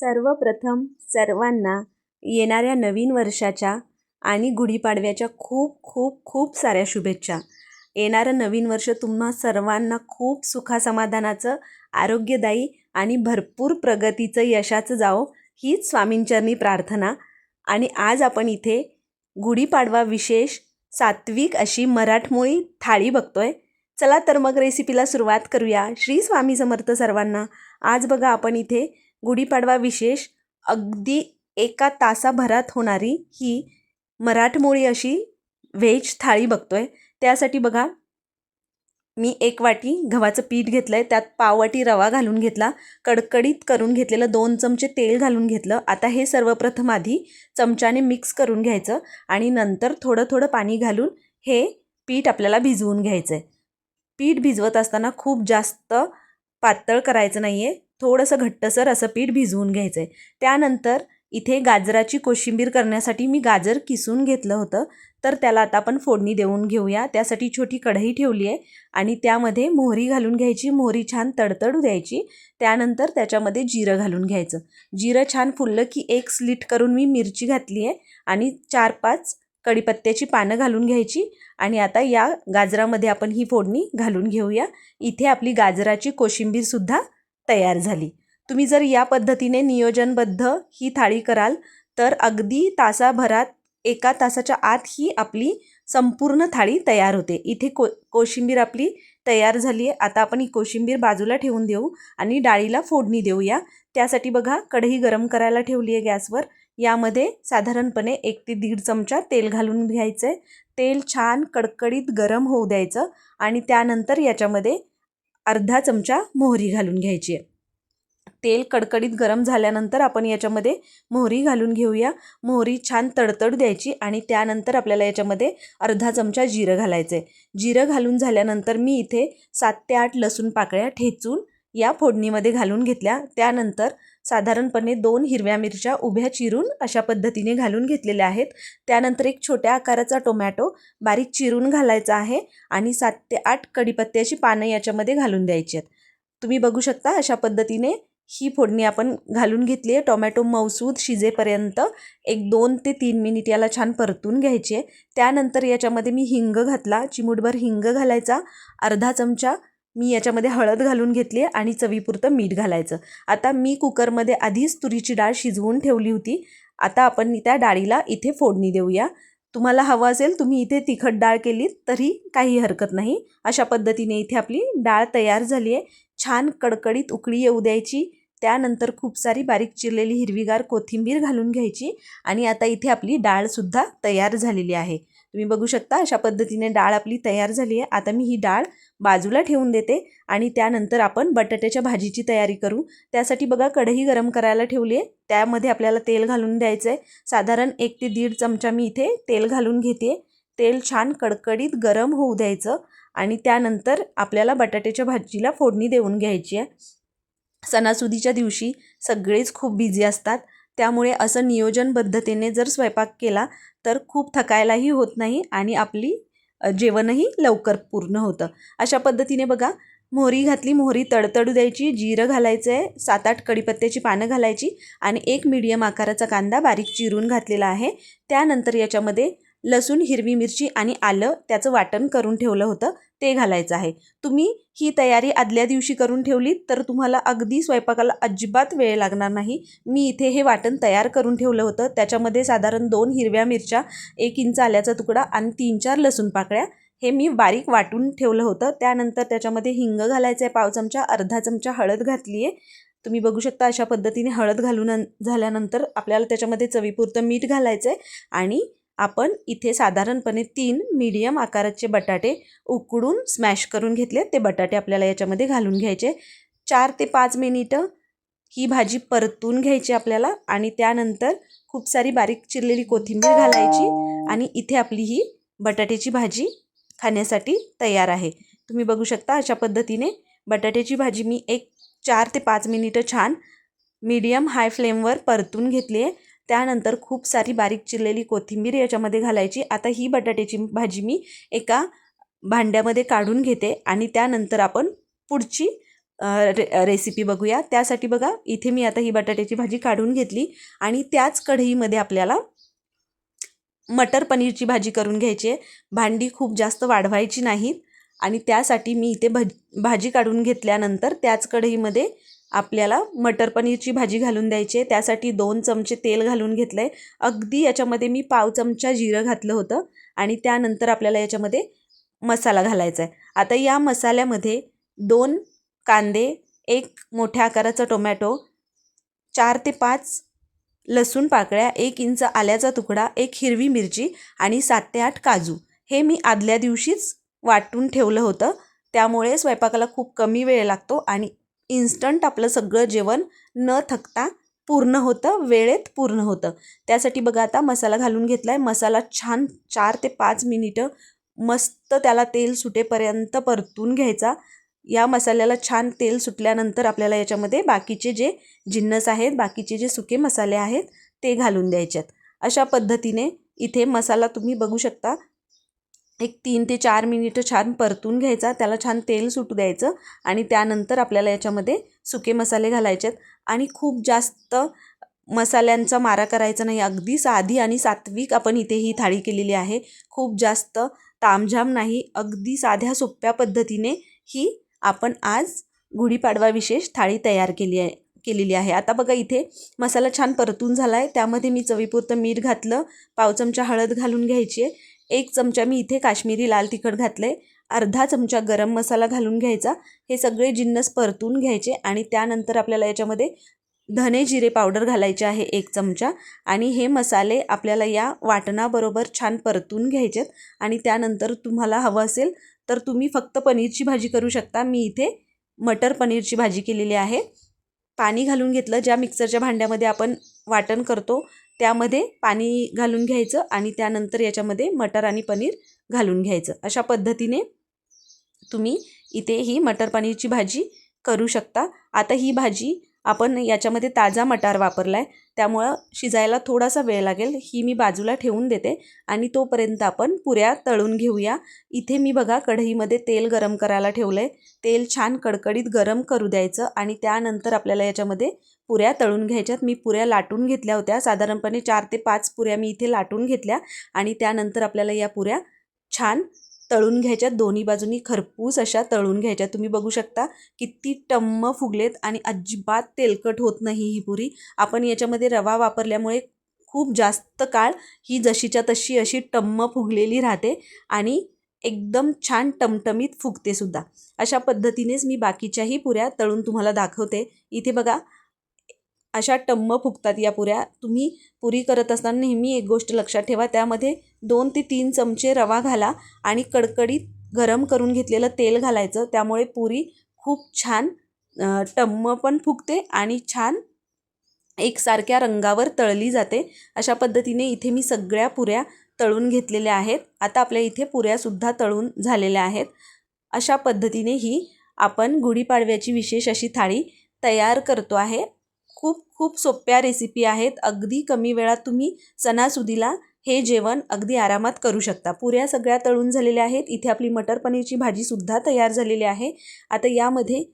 सर्वप्रथम सर्वांना येणाऱ्या नवीन वर्षाच्या आणि गुढीपाडव्याच्या खूप खूप खूप साऱ्या शुभेच्छा. येणारं नवीन वर्ष तुम्हा सर्वांना खूप सुखासमाधानाचं आरोग्यदायी आणि भरपूर प्रगतीचं यशाचं जावो हीच स्वामींचरणी प्रार्थना. आणि आज आपण इथे गुढीपाडवा विशेष सात्विक अशी मराठमोळी थाळी बघतोय. चला तर मग रेसिपीला सुरुवात करूया. श्री स्वामी समर्थ सर्वांना. आज बघा आपण इथे गुढीपाडवा विशेष अगदी एका तासाभरात होणारी ही मराठमोळी अशी व्हेज थाळी बघतोय. त्यासाठी बघा मी एक वाटी गव्हाचं पीठ घेतलं आहे त्यात पाववाटी रवा घालून घेतला कडकडीत करून घेतलेलं दोन चमचे तेल घालून घेतलं. आता हे सर्वप्रथम आधी चमच्याने मिक्स करून घ्यायचं आणि नंतर थोडं थोडं पाणी घालून हे पीठ आपल्याला भिजवून घ्यायचं आहे पीठ भिजवत असताना खूप जास्त पातळ करायचं नाही आहे थोडंसं घट्टसर असं पीठ भिजवून घ्यायचं आहे त्यानंतर इथे गाजराची कोशिंबीर करण्यासाठी मी गाजर किसून घेतलं होतं. तर त्याला आता आपण फोडणी देऊन घेऊया. त्यासाठी छोटी कढई ठेवली आहे आणि त्यामध्ये मोहरी घालून घ्यायची. मोहरी छान तडतडू द्यायची. त्यानंतर त्याच्यामध्ये जिरं घालून घ्यायचं. जिरं छान फुललं की एक स्लिट करून मी मिरची घातली आहे आणि चार पाच कढीपत्त्याची पानं घालून घ्यायची. आणि आता या गाजरामध्ये आपण ही फोडणी घालून घेऊया. इथे आपली गाजराची कोशिंबीरसुद्धा तयार झाली. तुम्ही जर या पद्धतीने नियोजनबद्ध ही थाळी कराल तर अगदी तासाभरात एका तासाच्या आत ही आपली संपूर्ण थाळी तयार होते. इथे को कोशिंबीर आपली तयार झाली आहे. आता आपण ही कोशिंबीर बाजूला ठेवून देऊ आणि डाळीला फोडणी देऊया. त्यासाठी बघा कढई गरम करायला ठेवली आहे गॅसवर. यामध्ये साधारणपणे एक ते दीड चमचा तेल घालून घ्यायचं आहे तेल छान कडकडीत गरम होऊ द्यायचं आणि त्यानंतर याच्यामध्ये अर्धा चमचा मोहरी घालून घ्यायची आहे. तेल कडकडीत गरम झाल्यानंतर आपण याच्यामध्ये मोहरी घालून घेऊया. मोहरी छान तडतड द्यायची आणि त्यानंतर आपल्याला याच्यामध्ये अर्धा चमचा जिरं घालायचं आहे. जिरं घालून झाल्यानंतर मी इथे सात ते आठ लसूण पाकळ्या ठेचून या फोडणीमध्ये घालून घेतल्या. त्यानंतर साधारणपणे दोन हिरव्या मिरच्या उभ्या चिरून अशा पद्धतीने घालून घेतलेल्या आहेत. त्यानंतर एक छोट्या आकाराचा टोमॅटो बारीक चिरून घालायचा आहे आणि सात ते आठ कडीपत्त्याची पानं याच्यामध्ये घालून द्यायची आहेत. तुम्ही बघू शकता अशा पद्धतीने ही फोडणी आपण घालून घेतली आहे. टोमॅटो मौसूद शिजेपर्यंत एक दोन ते तीन मिनिट याला छान परतून घ्यायचे आहे. त्यानंतर याच्यामध्ये मी हिंग घातला. चिमूटभर हिंग घालायचा. अर्धा चमचा मी याच्यामध्ये हळद घालून घेतली आहे आणि चवीपुरतं मीठ घालायचं. आता मी कुकरमध्ये आधीच तुरीची डाळ शिजवून ठेवली होती. आता आपण त्या डाळीला इथे फोडणी देऊया. तुम्हाला हवं असेल तुम्ही इथे तिखट डाळ केलीत तरी काही हरकत नाही. अशा पद्धतीने इथे आपली डाळ तयार झाली आहे. छान कडकडीत उकळी येऊ द्यायची. त्यानंतर खूप सारी बारीक चिरलेली हिरवीगार कोथिंबीर घालून घ्यायची आणि आता इथे आपली डाळसुद्धा तयार झालेली आहे. तुम्ही बघू शकता अशा पद्धतीने डाळ आपली तयार झाली आहे. आता मी ही डाळ बाजूला ठेवून देते आणि त्यानंतर आपण बटाट्याच्या भाजीची तयारी करू. त्यासाठी बघा कढई गरम करायला ठेवली आहे. त्यामध्ये आपल्याला तेल घालून द्यायचं आहे साधारण एक ते दीड चमचा मी इथे तेल घालून घेते तेल छान कडकडीत गरम होऊ द्यायचं आणि त्यानंतर आपल्याला बटाट्याच्या भाजीला फोडणी देऊन घ्यायची आहे. सणासुदीच्या दिवशी सगळेच खूप बिझी असतात. त्यामुळे असं नियोजनबद्धतेने जर स्वयंपाक केला तर खूप थकायलाही होत नाही आणि आपली जेवणही लवकर पूर्ण होतं. अशा पद्धतीने बघा मोहरी घातली मोहरी तडतडू द्यायची जिरं घालायचं आहे सात आठ कडीपत्त्याची पानं घालायची आणि एक मीडियम आकाराचा कांदा बारीक चिरून घातलेला आहे. त्यानंतर याच्यामध्ये लसूण हिरवी मिरची आणि आलं त्याचं वाटण करून ठेवलं होतं ते घालायचं आहे. तुम्ही ही तयारी आदल्या दिवशी करून ठेवली तर तुम्हाला अगदी स्वयंपाकाला अजिबात वेळ लागणार नाही. मी इथे हे वाटण तयार करून ठेवलं होतं. त्याच्यामध्ये साधारण दोन हिरव्या मिरच्या एक इंच आल्याचा तुकडा आणि तीन चार लसूण पाकळ्या हे मी बारीक वाटून ठेवलं होतं. त्यानंतर त्याच्यामध्ये हिंग घालायचं आहे पाव चमचा अर्धा चमचा हळद घातली आहे. तुम्ही बघू शकता अशा पद्धतीने हळद घालून झाल्यानंतर आपल्याला त्याच्यामध्ये चवीपुरतं मीठ घालायचं आहे आणि आपण इथे साधारणपणे तीन मीडियम आकाराचे बटाटे उकडून स्मॅश करून घेतले. ते बटाटे आपल्याला याच्यामध्ये घालून घ्यायचे. चार ते पाच मिनिटं ही भाजी परतून घ्यायची आपल्याला आणि त्यानंतर खूप सारी बारीक चिरलेली कोथिंबीर घालायची आणि इथे आपली ही बटाट्याची भाजी खाण्यासाठी तयार आहे. तुम्ही बघू शकता अशा पद्धतीने बटाट्याची भाजी मी एक चार ते पाच मिनिटं छान मीडियम हाय फ्लेमवर परतून घेतली आहे. त्यानंतर खूप सारी बारीक चिरलेली कोथिंबीर याच्यामध्ये घालायची. आता ही बटाट्याची भाजी मी एका भांड्यामध्ये काढून घेते आणि त्यानंतर आपण पुढची रे रेसिपी बघूया. त्यासाठी बघा इथे मी आता ही बटाट्याची भाजी काढून घेतली आणि त्याच कढईमध्ये आपल्याला मटर पनीरची भाजी करून घ्यायची आहे. भांडी खूप जास्त वाढवायची नाहीत आणि त्यासाठी मी इथे भज भाजी काढून घेतल्यानंतर त्याच कढईमध्ये आपल्याला मटर पनीरची भाजी घालून द्यायची आहे. त्यासाठी दोन चमचे तेल घालून घेतलं आहे अगदी याच्यामध्ये मी पाव चमचा जिरं घातलं होतं आणि त्यानंतर आपल्याला याच्यामध्ये मसाला घालायचा आहे. आता या मसाल्यामध्ये दोन कांदे एक मोठ्या आकाराचा टोमॅटो चार ते पाच लसूण पाकळ्या एक इंच आल्याचा तुकडा एक हिरवी मिरची आणि सात ते आठ काजू. हे मी आदल्या दिवशीच वाटून ठेवलं होतं. त्यामुळे स्वयंपाकाला खूप कमी वेळ लागतो आणि इन्स्टंट आपलं सगळं जेवण न थकता पूर्ण होतं वेळेत पूर्ण होतं. त्यासाठी बघा आता मसाला घालून घेतला आहे मसाला छान चार ते पाच मिनिटं मस्त त्याला तेल सुटेपर्यंत परतून घ्यायचा. या मसाल्याला छान तेल सुटल्यानंतर आपल्याला याच्यामध्ये बाकीचे जे जिन्नस आहेत बाकीचे जे सुके मसाले आहेत ते घालून द्यायचे आहेत अशा पद्धतीने इथे मसाला तुम्ही बघू शकता. एक तीन ते चार मिनिटं छान परतून घ्यायचा त्याला छान तेल सुटू द्यायचं आणि त्यानंतर आपल्याला याच्यामध्ये सुके मसाले घालायचे आहेत आणि खूप जास्त मसाल्यांचा मारा करायचा नाही अगदी साधी आणि सात्विक आपण इथे ही थाळी केलेली आहे. खूप जास्त तामझाम नाही अगदी साध्या सोप्या पद्धतीने ही आपण आज गुढीपाडवा विशेष थाळी तयार केली आहे केलेली आहे. आता बघा इथे मसाला छान परतून झाला आहे त्यामध्ये मी चवीपुरतं मीठ घातलं पाव चमचा हळद घालून घ्यायची आहे. एक चमचा मी इथे काश्मीरी लाल तिखट घातलं आहे अर्धा चमचा गरम मसाला घालून घ्यायचा हे सगळे जिन्नस परतून घ्यायचे आणि त्यानंतर आपल्याला याच्यामध्ये धने जिरे पावडर घालायचे आहे एक चमचा आणि हे मसाले आपल्याला या वाटणाबरोबर छान परतून घ्यायचेत आणि त्यानंतर तुम्हाला हवं असेल तर तुम्ही फक्त पनीरची भाजी करू शकता. मी इथे मटर पनीरची भाजी केलेली आहे. पाणी घालून घेतलं ज्या मिक्सरच्या भांड्यामध्ये आपण वाटण करतो त्यामध्ये पाणी घालून घ्यायचं आणि त्यानंतर याच्यामध्ये मटर आणि पनीर घालून घ्यायचं. अशा पद्धतीने तुम्ही इथे ही मटर पनीरची भाजी करू शकता. आता ही भाजी आपण याच्यामध्ये ताजा मटार वापरला आहे त्यामुळं शिजायला थोडासा वेळ लागेल. ही मी बाजूला ठेवून देते आणि तोपर्यंत आपण पुऱ्या तळून घेऊया. इथे मी बघा कढईमध्ये तेल गरम करायला ठेवलं आहे तेल छान कडकडीत गरम करू द्यायचं आणि त्यानंतर आपल्याला याच्यामध्ये पुऱ्या तळून घ्यायच्यात. मी पुऱ्या लाटून घेतल्या होत्या. साधारणपणे चार ते पाच पुऱ्या मी इथे लाटून घेतल्या आणि त्यानंतर आपल्याला या पुऱ्या छान तळून घ्यायच्या दोन्ही बाजूनी खरपूस अशा तळून घ्यायच्या. तुम्ही बघू शकता किती टम्म फुगलेत आणि अजिबात तेलकट होत नाही ही पुरी. आपण याच्यामध्ये रवा वापरल्यामुळे खूप जास्त काळ ही जशीच्या तशी अशी टम्म फुगलेली राहते आणि एकदम छान टमटमीत फुगते सुद्धा. अशा पद्धतीनेच मी बाकीच्याही पुऱ्या तळून तुम्हाला दाखवते. इथे बघा अशा टम्म फुगतात या पुऱ्या. तुम्ही पुरी करत असताना नेहमी एक गोष्ट लक्षात ठेवा. त्यामध्ये दोन ते तीन चमचे रवा घाला आणि कडकडीत गरम करून घेतलेलं तेल घालायचं. त्यामुळे पुरी खूप छान टम्म पण फुगते आणि छान एकसारख्या रंगावर तळली जाते. अशा पद्धतीने इथे मी सगळ्या पुऱ्या तळून घेतलेल्या आहेत. आता आपल्या इथे पुऱ्यासुद्धा तळून झालेल्या आहेत. अशा पद्धतीने ही आपण गुढीपाडव्याची विशेष अशी थाळी तयार करतो आहे. खूप खूप सोप्या रेसिपी आहेत. अगदी कमी वेळात तुम्ही सणासुदीला हे जेवण अगदी आरामात करू शकता. पुऱ्या सगळ्या तळून झालेल्या आहेत. इथे आपली मटर पनीरची भाजीसुद्धा तयार झालेली आहे. आता यामध्ये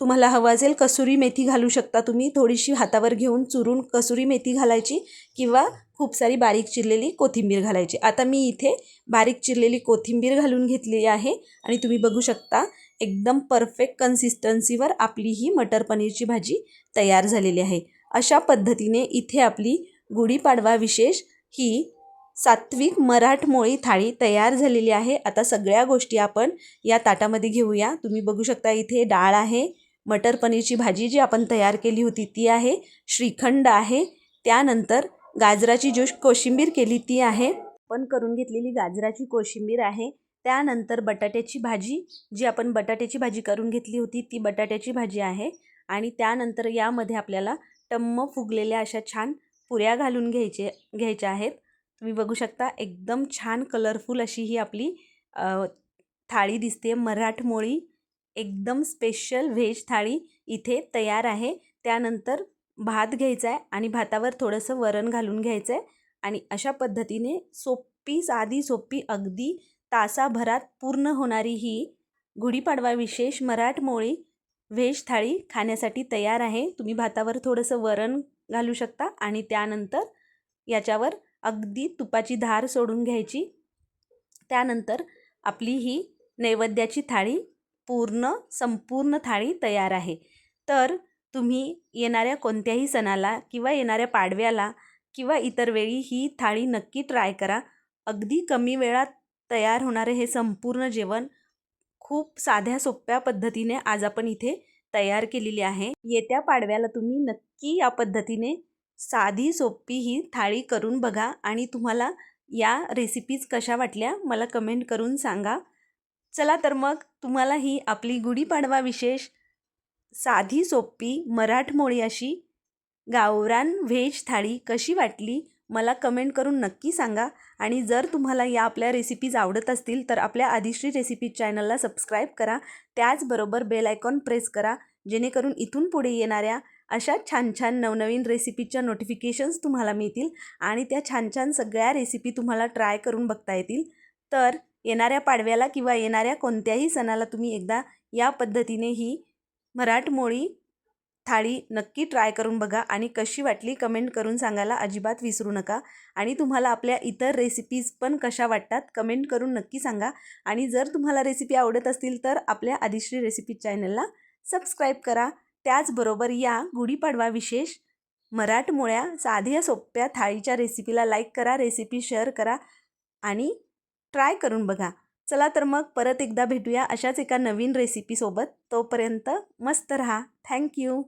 तुम्हाला हवं असेल कसुरी मेथी घालू शकता तुम्ही. थोडीशी हातावर घेऊन चुरून कसुरी मेथी घालायची किंवा खूप सारी बारीक चिरलेली कोथिंबीर घालायची. आता मी इथे बारीक चिरलेली कोथिंबीर घालून घेतलेली आहे आणि तुम्ही बघू शकता एकदम परफेक्ट कन्सिस्टन्सीवर आपली ही मटर पनीरची भाजी तयार झालेली आहे. अशा पद्धतीने इथे आपली गुढीपाडवा विशेष ही सात्विक मराठमोळी थाळी तयार झालेली आहे. आता सगळ्या गोष्टी आपण या ताटामध्ये घेऊया. तुम्ही बघू शकता इथे डाळ आहे मटर पनीरची भाजी जी आपण तयार केली होती ती आहे श्रीखंड आहे त्यानंतर गाजराची जो कोशिंबीर केली ती आहे. पण करून घेतलेली गाजराची कोशिंबीर आहे. त्यानंतर बटाट्याची भाजी जी आपण बटाट्याची भाजी करून घेतली होती ती बटाट्याची भाजी आहे. आणि त्यानंतर यामध्ये आपल्याला टम्म फुगलेल्या अशा छान पुऱ्या घालून घ्यायचे घ्यायच्या आहेत. तुम्ही बघू शकता एकदम छान कलरफुल अशी ही आपली थाळी दिसते मराठमोळी एकदम स्पेशल व्हेज थाळी इथे तयार आहे. त्यानंतर भात घ्यायचा आहे आणि भातावर थोडंसं वरण घालून घ्यायचं आहे आणि अशा पद्धतीने सोपी साधी सोपी अगदी तासाभरात पूर्ण होणारी ही गुढीपाडवा विशेष मराठमोळी व्हेज थाळी खाण्यासाठी तयार आहे. तुम्ही भातावर थोडंसं वरण घालू शकता आणि त्यानंतर याच्यावर अगदी तुपाची धार सोडून घ्यायची. त्यानंतर आपली ही नैवेद्याची थाळी पूर्ण संपूर्ण थाळी तयार आहे. तर तुम्ही येणाऱ्या कोणत्याही सणाला किंवा येणाऱ्या पाडव्याला किंवा इतर वेळी ही थाळी नक्की ट्राय करा. अगदी कमी वेळात तयार होणारे हे संपूर्ण जेवण खूप साध्या सोप्या पद्धतीने आज आपण इथे तयार केलेली आहे. येत्या पाडव्याला तुम्ही नक्की या पद्धतीने साधी सोपी ही थाळी करून बघा आणि तुम्हाला या रेसिपीज कशा वाटल्या मला कमेंट करून सांगा. चला तर मग तुम्हाला ही आपली गुढीपाडवा विशेष साधी सोपी मराठमोळी अशी गावरान व्हेज थाळी कशी वाटली? मला कमेंट करून नक्की सांगा. आणि जर तुम्हाला या आपल्या रेसिपीज आवडत असतील तर आपल्या आदिश्री रेसिपीज चॅनलला सबस्क्राईब करा. त्याचबरोबर बेल आयकॉन प्रेस करा जेणेकरून इथून पुढे येणाऱ्या अशा छान छान नवनवीन रेसिपीच्या नोटिफिकेशन्स तुम्हाला मिळतील आणि त्या छान छान सगळ्या रेसिपी तुम्हाला ट्राय करून बघता येतील. तर येणाऱ्या पाडव्याला किंवा येणाऱ्या कोणत्याही सणाला तुम्ही एकदा या पद्धतीने ही मराठमोळी थाळी नक्की ट्राय करून बघा आणि कशी वाटली कमेंट करून सांगायला अजिबात विसरू नका. आणि तुम्हाला आपल्या इतर रेसिपीज पण कशा वाटतात कमेंट करून नक्की सांगा. आणि जर तुम्हाला रेसिपी आवडत असतील तर आपल्या आदिश्री रेसिपी चॅनलला सबस्क्राईब करा. त्याचबरोबर या गुढीपाडवा विशेष मराठमोळ्या साध्या सोप्या थाळीच्या रेसिपीला लाईक करा रेसिपी शेअर करा आणि ट्राय करून बघा. चला तर मग परत एकदा भेटूया अशाच एका नवीन रेसिपीसोबत तोपर्यंत मस्त रहा. थँक्यू